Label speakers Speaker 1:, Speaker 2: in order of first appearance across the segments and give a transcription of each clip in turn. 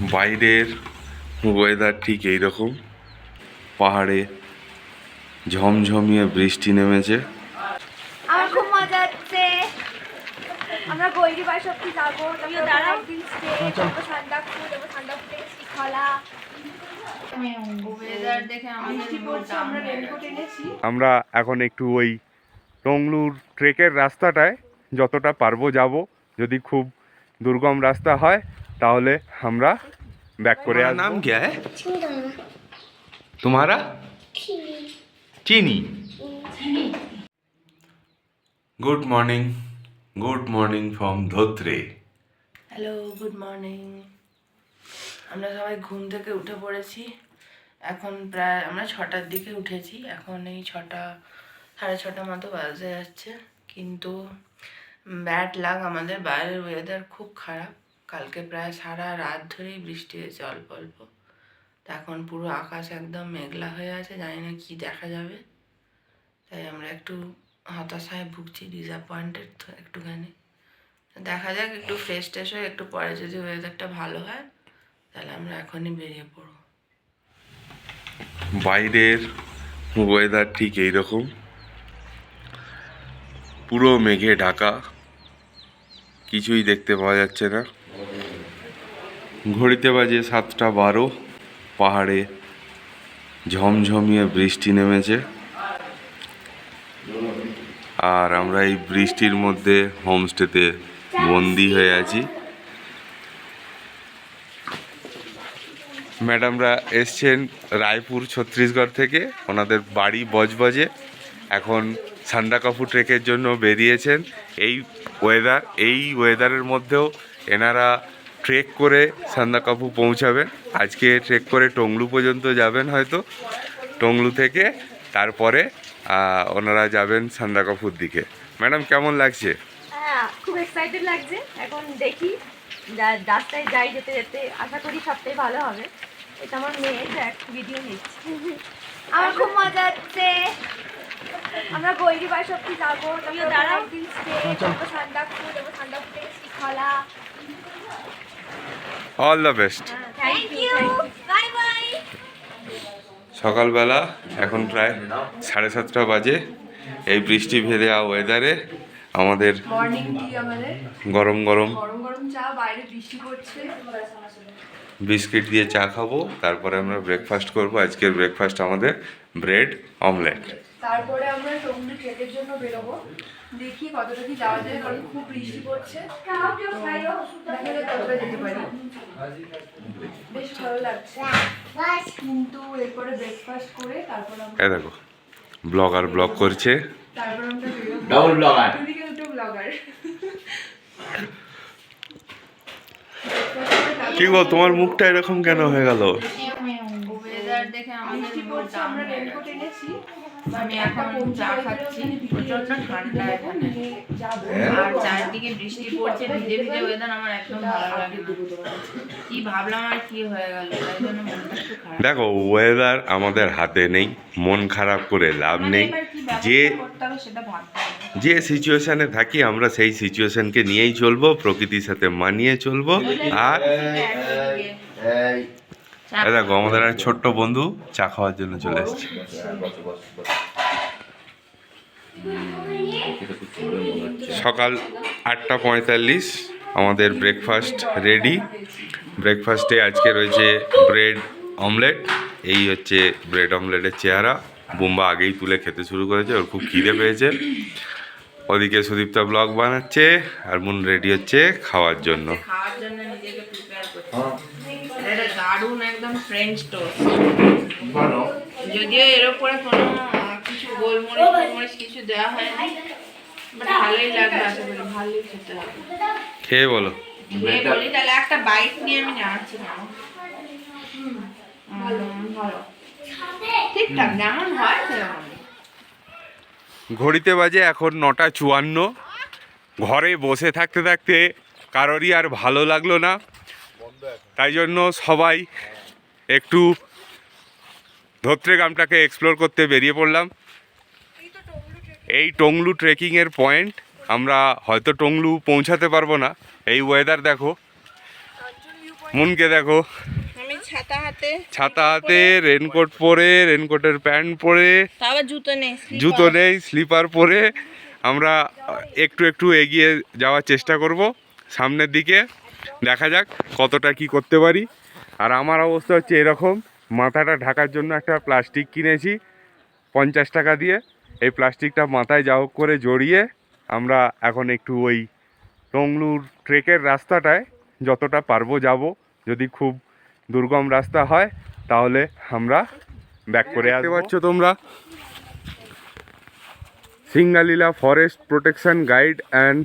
Speaker 1: বাইরের ওয়েদার ঠিক এই রকম পাহাড়ে ঝমঝমিয়ে বৃষ্টি নেমেছে।
Speaker 2: খুব মজা হচ্ছে। গৈরি বাসবটি যাব। একদিন স্টে আমরা
Speaker 1: এখন একটু ওই টংলুর ট্রেকের রাস্তাটায় যতটা পারব যাব। যদি খুব দুর্গম রাস্তা হয় তাহলে আমরা ব্যাক করে আসবো নাম क्या है तुम्हारा चीनी good morning good morning from Dhotre
Speaker 3: hello good morning আমরা সবাই ঘুম থেকে উঠে পড়েছি এখন প্রায় আমরা ছটার দিকে উঠেছি এখন এই ছটা সাড়ে ছটা মতো বাজে যাচ্ছে কিন্তু ব্যাড লাগ আমাদের বাইরের ওয়েদার খুব খারাপ কালকে প্রায় সারা রাত ধরেই বৃষ্টি হয়েছে অল্প অল্প। এখন পুরো আকাশ একদম মেঘলা হয়ে আছে, জানি না কী দেখা যাবে। তাই আমরা একটু হতাশায় ভুগছি ডিসঅ্যাপয়েন্টেড তো একটুখানি। দেখা যাক, একটু ফ্রেশ ট্রেশ হয়ে একটু পরে যদি ওয়েদারটা ভালো হয়, তাহলে আমরা এখনই বেরিয়ে পড়ব।
Speaker 1: বাইরের ওয়েদার ঠিক এই রকম পুরো মেঘে ঢাকা, কিছুই দেখতে পাওয়া যাচ্ছে না। ঘড়িতে বাজে সাতটা বারো, পাহাড়ে ঝমঝমিয়ে বৃষ্টি নেমেছে। আর আমরা এই বৃষ্টির মধ্যে হোমস্টেতে বন্দি হয়ে আছি। ম্যাডামরা এসছেন রায়পুর ছত্তিশগড় থেকে। ওনাদের বাড়ি বজবজে। এখন সান্দাকাফু ট্রেকের জন্য বেরিয়েছেন। এই ওয়েদার এই ওয়েদারের মধ্যেও এনারা ট্রেক করে সান্দাকাফু পৌঁছাবেন। আজকে ট্রেক করে টংলু পর্যন্ত যাবেন হয়তো। টংলু থেকে তারপরে ওনারা যাবেন সান্দাকাফুর দিকে। ম্যাডাম কেমন লাগছে?
Speaker 2: হ্যাঁ খুব এক্সাইটেড লাগছে। এখন দেখি রাস্তায় যাই যেতে যেতে। আশা করি সবটাই ভালো হবে। এটা আমার মেয়ে ভিডিও নিচ্ছে। আমার খুব মজা হচ্ছে। আমরা যাব। তারপর একদিন স্টে তারপর সান্দাকফু থেকে শ্রীখলা
Speaker 1: অল দ্য বেস্ট সকালবেলা এখন প্রায় সাড়ে সাতটা বাজে। এই বৃষ্টি ভেজা ওয়েদারে আমাদের
Speaker 2: মর্নিং টি আমাদের।
Speaker 1: গরম গরম। বিস্কিট দিয়ে চা খাব তারপরে আমরা ব্রেকফাস্ট করব। আজকের ব্রেকফাস্ট আমাদের ব্রেড অমলেট
Speaker 2: তারপরে আমরা টঙ্গি ট্রেকের জন্য বেরোবো। দেখি কতটা কি যাওয়া যায় কারণ খুব বৃষ্টি পড়ছে। দেখা যাক কতটা যেতে পারি। বেশ ভালো লাগছে। কিন্তু এরপরে ব্রেকফাস্ট করে তারপর আমরা
Speaker 1: দেখো ব্লগার ব্লগ করছে।
Speaker 2: তারপর আমরা
Speaker 4: ডাবল ব্লগার
Speaker 2: দুদিকে দুটো ব্লগার
Speaker 1: কি গো তোমার মুখটা এরকম কেন হয়ে গেল?
Speaker 3: ওয়েদার দেখে আমাদের
Speaker 2: আমরা রেনকোট এনেছি।
Speaker 3: আমি এখন চা খাচ্ছি প্রচণ্ড ঠান্ডা এখানে। আর চারদিকে বৃষ্টি পড়ছে ভিজে ভিজে ওয়েদার আমার একদম ভালো লাগে না। কি ভাবলাম আর কি হয়ে গেল তাই জন্য মনটা একটু খারাপ।
Speaker 1: দেখো ওয়েদার আমাদের হাতে নেই মন খারাপ করে লাভ নেই।
Speaker 3: কি ব্যবস্থা
Speaker 1: যে যে সিচুয়েশনে থাকি আমরা সেই সিচুয়েশনকে নিয়েই চলবো প্রকৃতির সাথে মানিয়ে চলবো। আর
Speaker 4: এই
Speaker 1: দেখো আমাদের এক ছোট্ট বন্ধু চা খাওয়ার জন্য চলে এসছে। সকাল আটটা পঁয়তাল্লিশ আমাদের ব্রেকফাস্ট রেডি ব্রেকফাস্টে আজকে রয়েছে ব্রেড অমলেট এই হচ্ছে ব্রেড অমলেটের চেহারা। বুম্বা আগেই তুলে খেতে শুরু করেছে ওর খুব খিদে পেয়েছে। ওদিকে সুদীপ্তা ব্লগ বানাচ্ছে আর মুন রেডি হচ্ছে খাওয়ার জন্য।
Speaker 3: খাওয়ার জন্য নিজেকে প্রিপেয়ার করছি। এটা দারুণ একদম ফ্রেঞ্চ টোস্ট
Speaker 4: বলো
Speaker 3: যদিও এর উপরে কোনো কিছু গোলমরিচ গোলমরিচ কিছু দেওয়া হয়নি বাট ভালোই লাগবে আশা করি ভালোই খেতে হবে।
Speaker 1: খেয়ে বলো।
Speaker 3: এই বলি তাহলে একটা বাইক নিয়ে আমি যাচ্ছি না ভালো। ভালো। ঠিকঠাক যেমন হয় সেরকম
Speaker 1: ঘড়িতে বাজে এখন নটা চুয়ান্ন। ঘরে বসে থাকতে থাকতে কারোরই আর ভালো লাগল না। তাই জন্য সবাই একটু ধত্রে গ্রামটাকে এক্সপ্লোর করতে বেরিয়ে পড়লাম। এই টংলু ট্রেকিংয়ের পয়েন্ট আমরা হয়তো টংলু পৌঁছাতে পারব না। এই ওয়েদার দেখো মুনকে দেখো।
Speaker 3: ছাতা হাতে
Speaker 1: ছাতা হাতে রেনকোট পরে রেনকোটের প্যান্ট পরে।
Speaker 3: তা জুতো নেই
Speaker 1: জুতো নেই স্লিপার পরে। আমরা একটু একটু এগিয়ে যাওয়ার চেষ্টা করব। সামনের দিকে দেখা যাক কতটা কি করতে পারি। আর আমার অবস্থা হচ্ছে এরকম মাথাটা ঢাকার জন্য একটা প্লাস্টিক কিনেছি পঞ্চাশ টাকা দিয়ে। এই প্লাস্টিকটা মাথায় যা হোক করে জড়িয়ে আমরা এখন একটু ওই টংলুর ট্রেকের রাস্তাটায় যতটা পারব যাব। যদি খুব দুর্গম রাস্তা হয় তাহলে আমরা ব্যাক করে আসতে পারছ তোমরা। Singalila forest protection guide and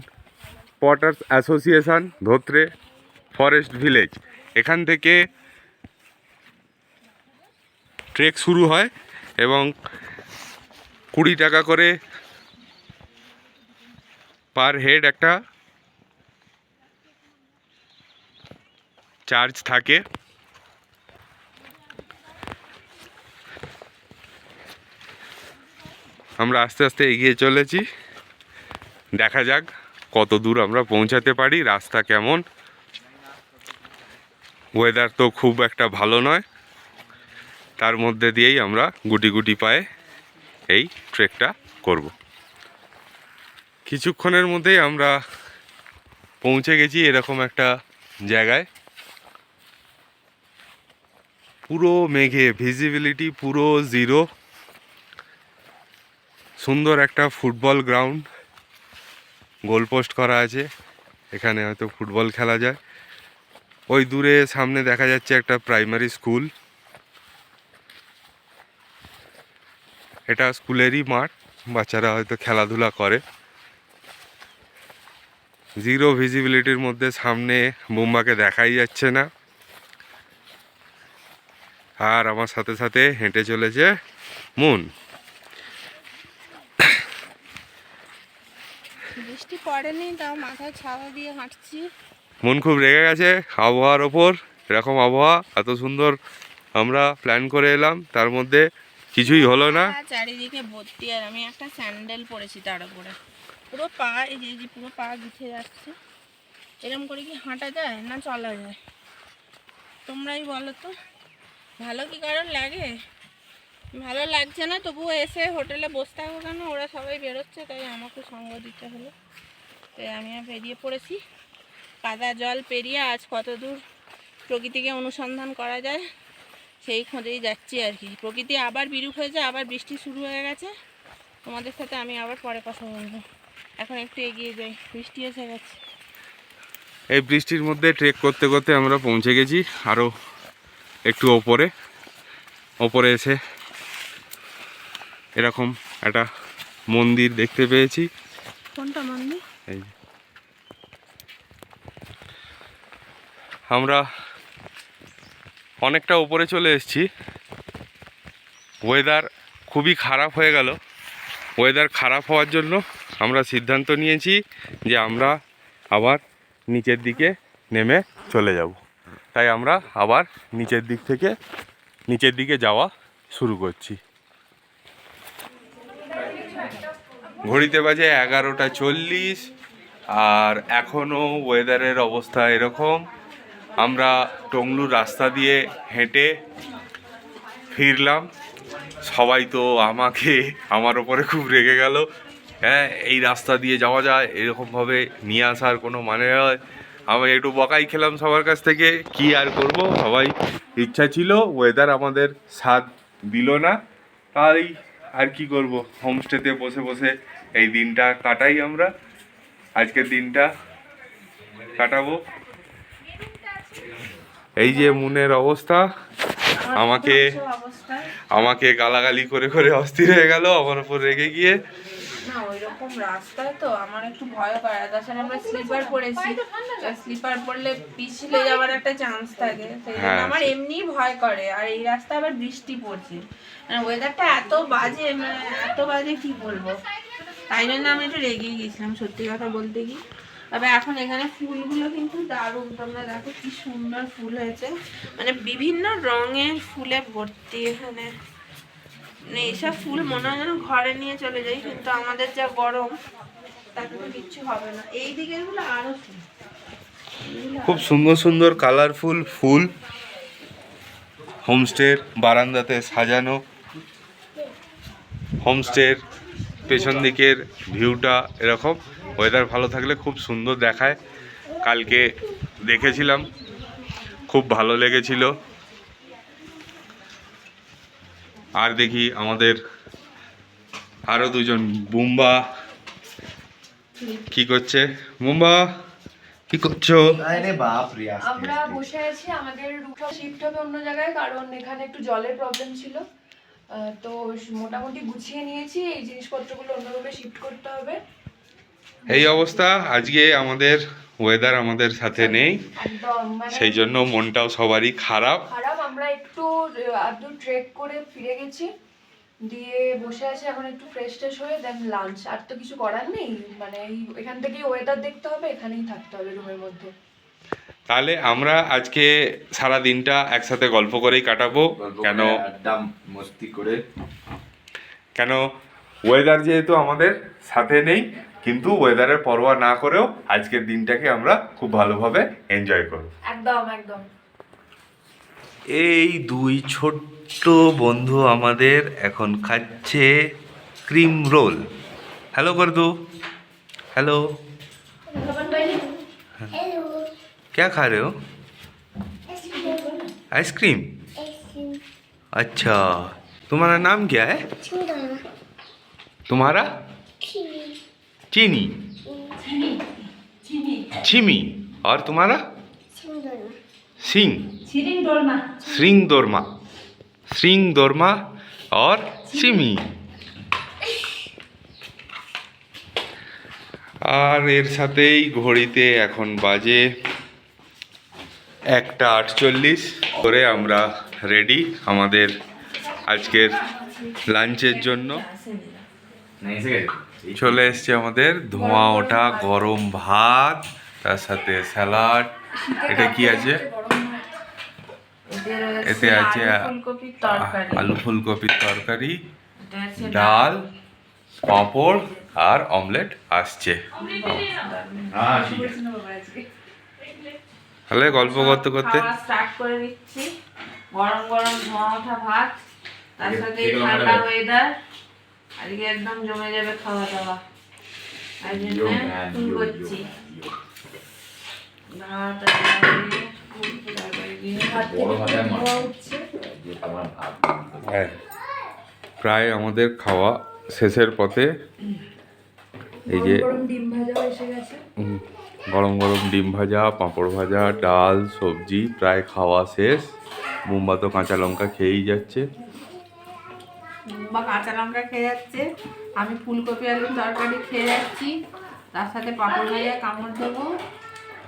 Speaker 1: porters association Dhotrey forest village এখান থেকে ট্রেক শুরু হয় এবং কুড়ি টাকা করে পার হেড একটা চার্জ থাকে। আমরা আস্তে আস্তে এগিয়ে চলেছি। দেখা যাক। কত দূর আমরা পৌঁছাতে পারি, রাস্তা কেমন? ওয়েদার তো খুব একটা ভালো নয়। তার মধ্যে দিয়েই আমরা গুটি গুটি পায়ে এই ট্রেকটা করব। কিছুক্ষণের মধ্যেই আমরা পৌঁছে গেছি এরকম একটা জায়গায়। পুরো মেঘে ভিজিবিলিটি পুরো জিরো সুন্দর একটা ফুটবল গ্রাউন্ড গোলপোস্ট করা আছে। এখানে হয়তো ফুটবল খেলা যায়। ওই দূরে সামনে দেখা যাচ্ছে একটা প্রাইমারি স্কুল। এটা স্কুলেরই মাঠ। বাচ্চারা হয়তো খেলাধুলা করে। জিরো ভিজিবিলিটির মধ্যে সামনে বোম্বাকে দেখাই যাচ্ছে না। আর আমার সাথে সাথে হেঁটে চলেছে মুন
Speaker 3: বৃষ্টি পড়েনি তাও মাথায় ছাতা দিয়ে হাঁটছি।
Speaker 1: মন খুব রেগে গেছে আবহাওয়ার ওপর। এরকম আবহাওয়া এত সুন্দর আমরা প্ল্যান করে এলাম তার মধ্যে কিছুই হলো না।
Speaker 3: চারিদিকে ভর্তি আর আমি একটা স্যান্ডেল পরেছি তার উপরে। পুরো পা এই যে পুরো পা গুছে যাচ্ছে। এরকম করে কি হাঁটা যায় না চলা যায়? তোমরাই বলো তো। ভালো কি কারণ লাগে? ভালো লাগছে না তবুও এসে হোটেলে বসতে থাকব কেন? ওরা সবাই বেরোচ্ছে তাই আমাকে সঙ্গ দিতে হলো। তাই আমি আর বেরিয়ে পড়েছি। কাদা জল পেরিয়ে আজ কত দূর প্রকৃতিকে অনুসন্ধান করা যায় সেই খোঁজেই যাচ্ছি আর কি। প্রকৃতি আবার বিরূপ হয়েছে আবার বৃষ্টি শুরু হয়ে গেছে। তোমাদের সাথে আমি আবার পরে কথা বলব। এখন একটু এগিয়ে যাই বৃষ্টি এসে গেছে।
Speaker 1: এই বৃষ্টির মধ্যে ট্রেক করতে করতে আমরা পৌঁছে গেছি আরও একটু ওপরে। ওপরে এসে এরকম একটা মন্দির দেখতে পেয়েছি।
Speaker 3: কোনটা মন্দির?
Speaker 1: এই আমরা অনেকটা উপরে চলে এসেছি। ওয়েদার খুবই খারাপ হয়ে গেল। ওয়েদার খারাপ হওয়ার জন্য আমরা সিদ্ধান্ত নিয়েছি যে আমরা আবার নিচের দিকে নেমে চলে যাব। তাই আমরা আবার নিচের দিক থেকে নিচের দিকে যাওয়া শুরু করছি। ঘড়িতে বাজে এগারোটা চল্লিশ। আর এখনও ওয়েদারের অবস্থা এরকম। আমরা টংলু রাস্তা দিয়ে হেঁটে ফিরলাম। সবাই তো আমাকে, আমার ওপরে খুব রেগে গেল। হ্যাঁ এই রাস্তা দিয়ে যাওয়া যায়, এরকমভাবে নিয়ে আসার কোনো মানে হয় আমি একটু বকাই খেলাম সবার কাছ থেকে, কি আর করব? সবাই ইচ্ছা ছিল ওয়েদার আমাদের সাথ দিল না। তাই আর কি করব? হোমস্টেতে বসে বসে এই দিনটা কাটাই আমরা। আজকের দিনটা কাটাবো। এই যে মুনের অবস্থা আমাকে আমাকে গালাগালি করে করে অস্থির হয়ে গেল আমার উপর রেগে গিয়ে।
Speaker 3: না ওই রকম রাস্তায় তো আমার একটু ভয় করে তাছাড়া আমরা স্লিপার পরেছি। স্লিপার পরলে পিছলে যাওয়ার একটা চান্স থাকে। সেই জন্য
Speaker 1: হ্যাঁ,
Speaker 3: আমার এমনি ভয় করে আর এই রাস্তায় আবার বৃষ্টি পড়ছে। ওয়েদারটা এত বাজে মানে এত বাজে কি বলব? তাই জন্য আমি একটু রেগে গিয়েছিলাম সত্যি কথা বলতে কি। তবে এখন এখানে ফুলগুলো কিন্তু দারুণ, তোমরা দেখো কি সুন্দর ফুল হয়েছে। মানে বিভিন্ন রঙের ফুলে ভর্তি এখানে। মানে এইসব ফুল মনে হয় যেন ঘরে নিয়ে চলে যাই, কিন্তু আমাদের যা গরম, তাতে তো কিচ্ছু হবে না। এই দিকেরগুলো আরও
Speaker 1: খুব সুন্দর সুন্দর কালারফুল ফুল। হোমস্টের বারান্দাতে সাজানো। হোমস্টের পেছন দিকের ভিউটা এরকম। ওয়েদার ভালো থাকলে খুব সুন্দর দেখায়। কালকে দেখেছিলাম খুব ভালো লেগেছিল। আর দেখি আমাদের আরও দুজন বুম্বা কি করছে? বুম্বা কি করছ?
Speaker 4: আরে বাপ রে
Speaker 2: আমরা বসে আছি আমাদের রুমটা শিফট হবে অন্য জায়গায় কারণ এখানে একটু জলের প্রবলেম ছিল। তো মোটামুটি গুছিয়ে নিয়েছি। এই জিনিসপত্রগুলো অন্য রুমে শিফট করতে হবে।
Speaker 1: এই অবস্থা। আজকে আমাদের ওয়েদার আমাদের সাথে নেই।
Speaker 2: মানে
Speaker 1: সেই জন্য মনটাও সবারই খারাপ।
Speaker 2: খারাপ। আমরা একটু আদু ট্রেক করে ফিরে গেছি। দিয়ে বসে আছি এখন একটু ফ্রেশ ট্রেশ হয়ে দেন লাঞ্চ আর তো কিছু করার নেই। মানে এখান থেকেই ওয়েদার দেখতে হবে এখানেই থাকতে হবে রুমের মধ্যে।
Speaker 1: তাহলে আমরা আজকে সারা দিনটা একসাথে গল্প করেই কাটাবো। কেন
Speaker 4: আড্ডা মস্তি করে।
Speaker 1: কেন ওয়েদার যেহেতু আমাদের সাথে নেই কিন্তু ওয়েদারের পরোয়া না করেও আজকের দিনটাকে আমরা খুব ভালোভাবে এনজয় করব।
Speaker 2: একদম একদম।
Speaker 1: এই দুই ছোট্ট বন্ধু আমাদের এখন খাচ্ছে ক্রিম রোল হ্যালো করদু हेलो क्या खा रहे हो आइसक्रीम अच्छा तुम्हारा नाम क्या है तुम्हारा चीनी छिमी और तुम्हारा सिंह श्रिंग दोरमा श्रिंग दोरमा और चिमी আর এর সাথেই ঘড়িতে এখন বাজে একটা আটচল্লিশ। করে আমরা রেডি আমাদের আজকের লাঞ্চের জন্য। চলে এসছে আমাদের ধোঁয়া ওঠা, গরম ভাত, তার সাথে স্যালাড। এটা কি আছে? এতে আছে আলু ফুলকপির তরকারি, ডাল, পাঁপড় আর অমলেট আসছে।
Speaker 4: হ্যাঁ
Speaker 1: তাহলে গল্প করতে করতে?
Speaker 3: স্টার্ট করে দিচ্ছি। গরম গরম ধোঁয়া ওঠা ভাত তার সাথে ঠান্ডা ওয়েদার আজকে একদম জমে যাবে খাওয়া দাওয়া। তাই জন্য ফোন করছি। ভাত
Speaker 1: হ্যাঁ। প্রায় আমাদের খাওয়া শেষের পথে এই যে
Speaker 2: ডিম ভাজাও এসে গেছে।
Speaker 1: গরম গরম ডিম ভাজা পাঁপড় ভাজা ডাল সবজি প্রায় খাওয়া শেষ। মুম্বা তো কাঁচা লঙ্কা খেয়েই যাচ্ছে।
Speaker 3: কাঁচা লঙ্কা খেয়ে যাচ্ছে। আমি ফুলকপি আলুর তরকারি খেয়ে যাচ্ছি। তার সাথে পাঁপড় ভাজা কামড় দেবো।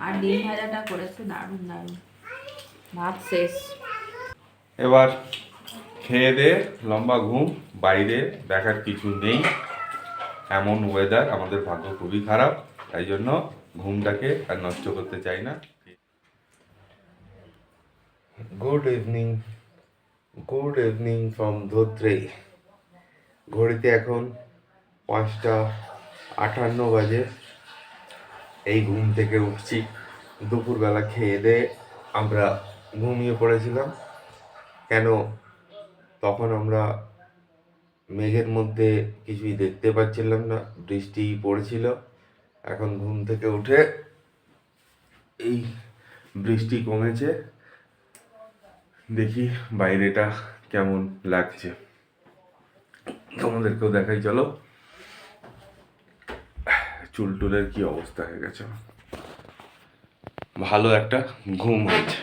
Speaker 3: আর ডিম ভাজাটা করেছে দারুণ দারুণ। ভাত শেষ।
Speaker 1: এবার খেয়ে দে লম্বা ঘুম বাইরে দেখার কিছু নেই। এমন ওয়েদার আমাদের ভাগ্য খুবই খারাপ তাই জন্য ঘুমটাকে আর নষ্ট করতে চাই না। Good evening good evening from Dhotrey. ঘড়িতে এখন পাঁচটা আটান্ন বাজে। এই ঘুম থেকে উঠছি। দুপুরবেলা খেয়ে দিয়ে আমরা ঘুমিয়ে পড়েছিলাম। কেন? তখন আমরা মেঘের মধ্যে কিছুই দেখতে পাচ্ছিলাম না। বৃষ্টি পড়ছিল। এখন ঘুম থেকে উঠে এই বৃষ্টি কমেছে। দেখি বাইরেটা কেমন লাগছে। তোমাদেরকেও দেখাই, চলো। চুল টুলের কি অবস্থা হয়ে গেছে। ভালো একটা ঘুম হয়েছে।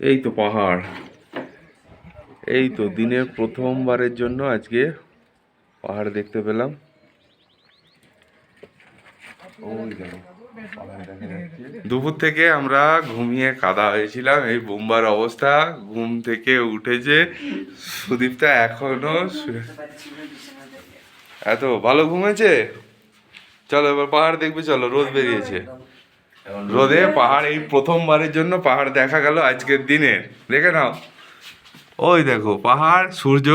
Speaker 1: এই তো পাহাড়। এই তো দিনের প্রথমবারের জন্য আজকে পাহাড় দেখতে পেলাম। দুপুর থেকে আমরা ঘুমিয়ে কাদা হয়েছিলাম, এই বোম্বার অবস্থা। ঘুম থেকে উঠেছে। সুদীপটা এখনও এত ভালো ঘুমেছে? চলো এবার পাহাড় দেখবে, চলো, রোদ বেরিয়েছে। রোদে পাহাড়, এই প্রথমবারের জন্য পাহাড় দেখা গেল আজকের দিনে। দেখে নাও। ওই দেখো পাহাড় সূর্য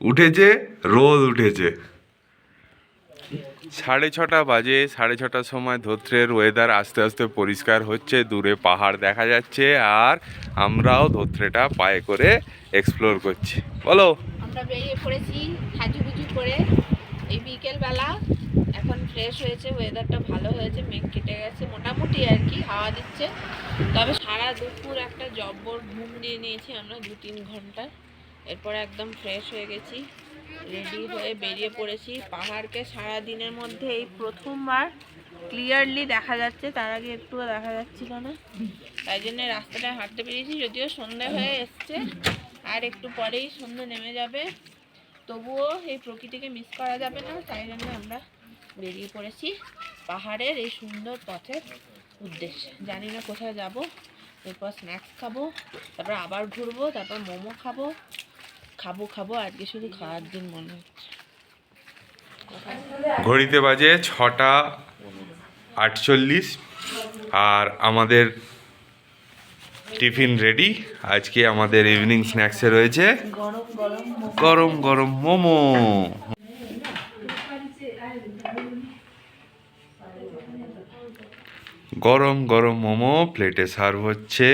Speaker 1: উঠেছে রোদ উঠেছে। সাড়ে ছটা বাজে সাড়ে ছটার সময় ধোত্রের ওয়েদার আস্তে আস্তে পরিষ্কার হচ্ছে দূরে পাহাড় দেখা যাচ্ছে আর আমরাও ধোত্রেটা পায়ে করে এক্সপ্লোর করছি। বলো।
Speaker 5: আমরা বেরিয়ে পড়েছি সাজুগুজু করে এই বিকেলবেলা। এখন ফ্রেশ হয়েছে ওয়েদারটা ভালো হয়েছে, মেঘ কেটে গেছে, মোটামুটি আর কি, হাওয়া দিচ্ছে। তবে সারা দুপুর একটা জব্বর ঘুম দিয়ে নিয়েছি আমরা দু তিন ঘণ্টা। এরপর একদম ফ্রেশ হয়ে গেছি রেডি হয়ে বেরিয়ে পড়েছি। পাহাড়কে সারা দিনের মধ্যে এই প্রথমবার ক্লিয়ারলি দেখা যাচ্ছে, তার আগে একটুও দেখা যাচ্ছিল না। তাই জন্য রাস্তাটা হাঁটতে পেরেছি, যদিও সন্ধে হয়ে এসছে, আর একটু পরেই সন্ধে নেমে যাবে। তবুও এই প্রকৃতিকে মিস করা যাবে না, তাই জন্য আমরা বেরিয়ে পড়েছি পাহাড়ের এই সুন্দর পথের উদ্দেশ্যে। জানি না কোথায় যাব। এরপর স্ন্যাক্স খাব তারপর আবার ঘুরবো তারপর মোমো খাব খাব খাব আজকে শুধু খাওয়ার দিন মনে হচ্ছে।
Speaker 1: ঘড়িতে বাজে ছটা আটচল্লিশ আর আমাদের টিফিন রেডি আজকে আমাদের ইভিনিং স্ন্যাক্সে রয়েছে
Speaker 3: গরম গরম
Speaker 1: গরম গরম মোমো। গরম গরম মোমো প্লেটে সার্ভ হচ্ছে।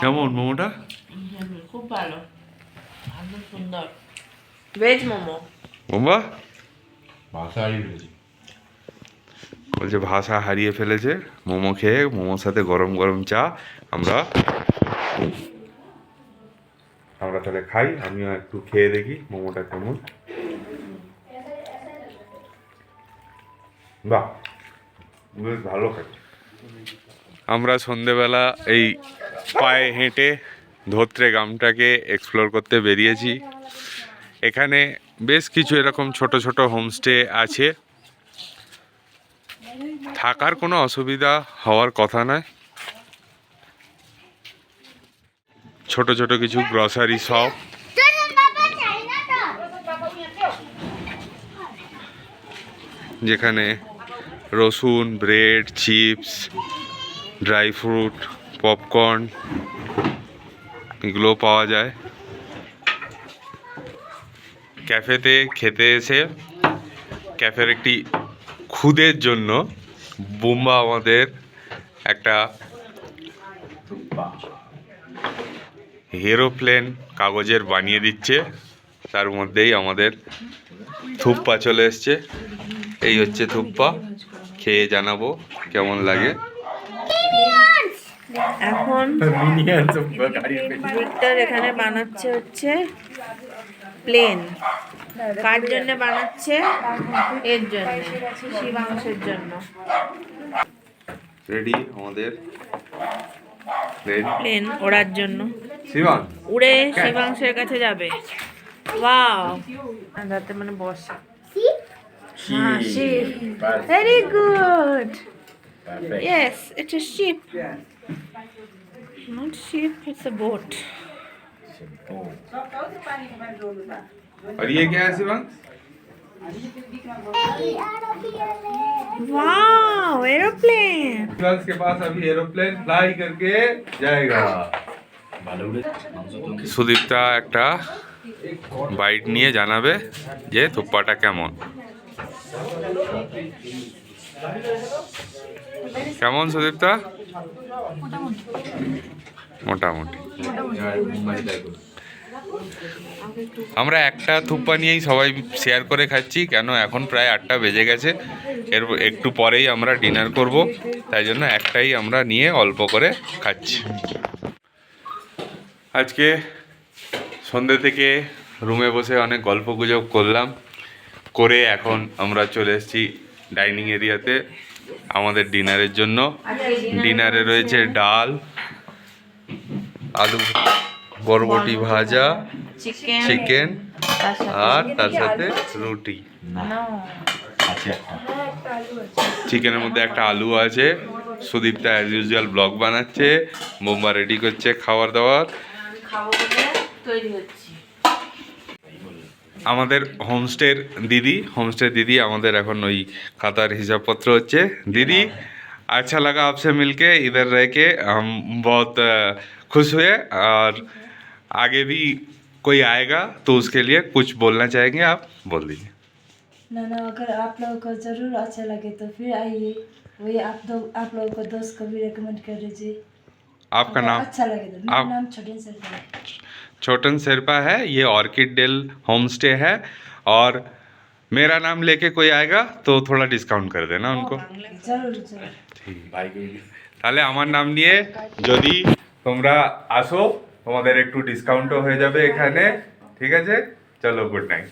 Speaker 1: কেমন মোমোটা?
Speaker 3: খুব ভালো। সুন্দর। ভেজ মোমো?
Speaker 1: বোম্বা
Speaker 4: ভাষা হারিয়ে ফেলেছি
Speaker 1: বলছে ভাষা হারিয়ে ফেলেছে। মোমো খেয়ে মোমোর সাথে গরম গরম চা। আমরা আমরা তাহলে খাই আমিও একটু খেয়ে দেখি মোমোটা কেমন। বাহ বেশ ভালো খাই আমরা সন্ধেবেলা এই পায়ে হেঁটে ধোত্রে গ্রামটাকে এক্সপ্লোর করতে বেরিয়েছি। এখানে বেশ কিছু এরকম ছোট ছোট হোমস্টে আছে। থাকার কোনো অসুবিধা হওয়ার কথা নয়। ছোট ছোট কিছু গ্রসারি শপ যেখানে রসুন bread chips dry fruit, popcorn এগুলো পাওয়া যায়। ক্যাফেতে খেতে এসে, ক্যাফের একটি খুদের জন্য বুম্বা আমাদের একটা এরোপ্লেন কাগজের বানিয়ে দিচ্ছে। তার মধ্যেই আমাদের থুপ্পা চলে এসছে। এই হচ্ছে থুপ্পা। খেয়ে জানাব কেমন লাগে।
Speaker 3: এখন ভিক্টর এখানে বানাচ্ছে হচ্ছে প্লেন। কার জন্য বানাচ্ছে? এর জন্য। শিবাংশের জন্য।
Speaker 1: রেডি আমাদের প্লেন।
Speaker 3: প্লেন ওড়ার জন্য।
Speaker 1: শিবান।
Speaker 3: উড়ে শিবাংশের কাছে যাবে। ওয়াও। যাতে মানে বসে very good yes it's a ship not ship it's a boat
Speaker 1: और ये क्या है शिवान
Speaker 3: वाओ एरोप्लेन
Speaker 1: शिवांश के पास अभी एरोप्लेन फ्लाई करके जाएगा
Speaker 4: ভালো উঠেছে মাংস তো
Speaker 1: সুদীপ্তা একটা বাইট নিয়ে জানাবে যে থুপ্পাটা কেমন কেমন সুদীপ্তা মোটামুটি। আমরা একটা থুপ্পা নিয়েই সবাই শেয়ার করে খাচ্ছি, কেন এখন প্রায় আটটা বেজে গেছে। এর একটু পরেই আমরা ডিনার করব, তাই জন্য একটাই আমরা নিয়ে অল্প করে খাচ্ছি। আজকে সন্ধ্যে থেকে রুমে বসে অনেক গল্প গুজব করলাম, করে এখন আমরা চলে এসেছি ডাইনিং এরিয়াতে আমাদের ডিনারের জন্য। ডিনারে রয়েছে ডাল আলু বরবটি ভাজা
Speaker 3: চিকেন
Speaker 1: চিকেন
Speaker 3: তার সাথে
Speaker 1: আর তার সাথে রুটি।
Speaker 4: না।
Speaker 3: না
Speaker 4: আছে একটা
Speaker 1: চিকেনের মধ্যে একটা আলু আছে। সুদীপটা অ্যাজ ইউজুয়াল ব্লগ বানাচ্ছে। বোম্বা রেডি করছে খাওয়ার দাবার
Speaker 3: আমি খাব বলে তৈরি হচ্ছি।
Speaker 1: আমাদের হোমস্টের দিদি হোমস্টের দিদি আমাদের এখন ওই খাতার হিসাবপত্র হচ্ছে। दीदी अच्छा लगा आपसे मिलके इधर रह के। हम बहुत खुश हुए और आगे भी कोई आएगा तो उसके लिए कुछ बोलना चाहेंगे आप बोल दीजिए।
Speaker 6: ना ना अगर आप लोगों को ज़रूर अच्छा लगे तो फिर आइए। वही आप दो आप लोगों को दोस्त को भी रेकमेंड कर दीजिए।
Speaker 1: आपका नाम?
Speaker 6: अच्छा लगे तो। मेरा
Speaker 1: आप-
Speaker 6: नाम छोटन है।
Speaker 1: छोटन शेरपा है ये ऑर्किड डेल होम स्टे है और मेरा नाम लेके कोई आएगा तो थोड़ा डिस्काउंट कर देना उनको
Speaker 6: जरूर जरूर
Speaker 1: ঠিক
Speaker 4: ভাইকে
Speaker 1: তাহলে আমার নাম নিয়ে যদি তোমরা আসো তোমাদের একটু ডিসকাউন্টও হয়ে যাবে এখানে ঠিক আছে চলো গুড নাইট